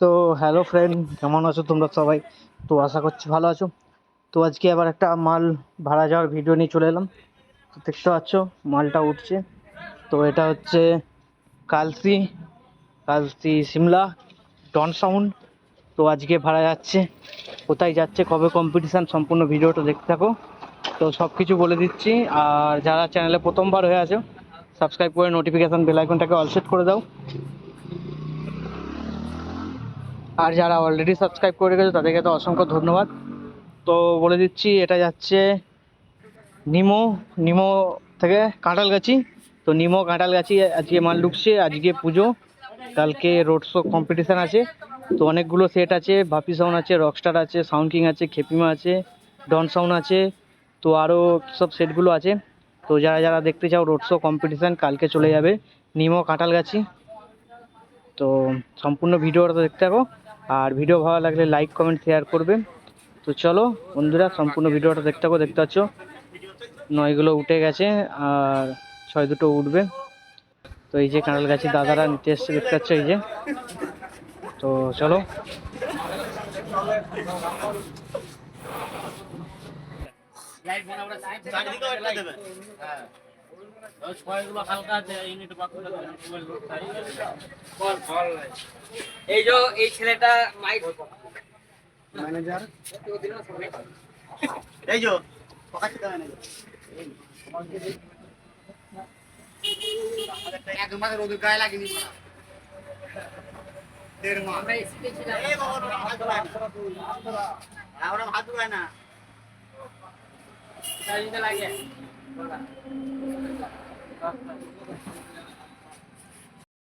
তো hello friend কেমন আছো তোমরা সবাই? তো আশা করছি ভালো আছো। তো আজকে আবার একটা মাল ভাড়া যাওয়ার ভিডিও নিয়ে চলে এলাম। দেখতে পাচ্ছ, মালটা উঠছে। তো এটা হচ্ছে কালসি কালসি সিমলা ডন সাউন্ড তো আজকে ভাড়া যাচ্ছে, কোথায় যাচ্ছে, কবে কম্পিটিশান সম্পূর্ণ ভিডিওটা দেখতে থাকো। তো সব কিছু বলে দিচ্ছি। আর যারা চ্যানেলে প্রথমবার হয়ে আছো সাবস্ক্রাইব করে নোটিফিকেশান বেল আইকনটাকে অল সেট করে দাও। আর যারা অলরেডি সাবস্ক্রাইব করে গেছে তাদেরকে তো অসংখ্য ধন্যবাদ। তো বলে দিচ্ছি, এটা যাচ্ছে নিমো নিমো থেকে কাঁঠালগাছি। তো নিমো কাঁঠালগাছি আজকে মাল ঢুকছে, আজকে পুজো। কালকে রোড শো কম্পিটিশান আছে। তো অনেকগুলো সেট আছে ভাপি সাউন্ড আছে রকস্টার আছে সাউন্ড কিং আছে, খেপিমা আছে, ডন সাউন্ড আছে। তো আরও সব সেটগুলো আছে। তো যারা যারা দেখতে চাও রোড শো কম্পিটিশান কালকে চলে যাবে নিমো কাঁঠালগাছি। তো সম্পূর্ণ ভিডিওটা দেখতে থাকো। আর ভিডিও ভালো লাগলে লাইক কমেন্ট শেয়ার করবে তো চলো বন্ধুরা, সম্পূর্ণ ভিডিওটা দেখতে থাকো, দেখতে পাচ্ছ? নয়গুলো উঠে গেছে আর ছয় দুটো উঠবে। তো এই যে কাঁড়াল গাছি দাদারা নিতে এসছে, দেখতে পাচ্ছ এই যে। তো চলো। এই যে এই ছেলেটা মাইক ম্যানেজার এই যে। এক মাস রোদ গায়ে লাগেনি দেড় মাস। আমরা এসপি ছিলাম। এই বাবা, ওরা হাত ধোয় না। আমরা 啊，来，来，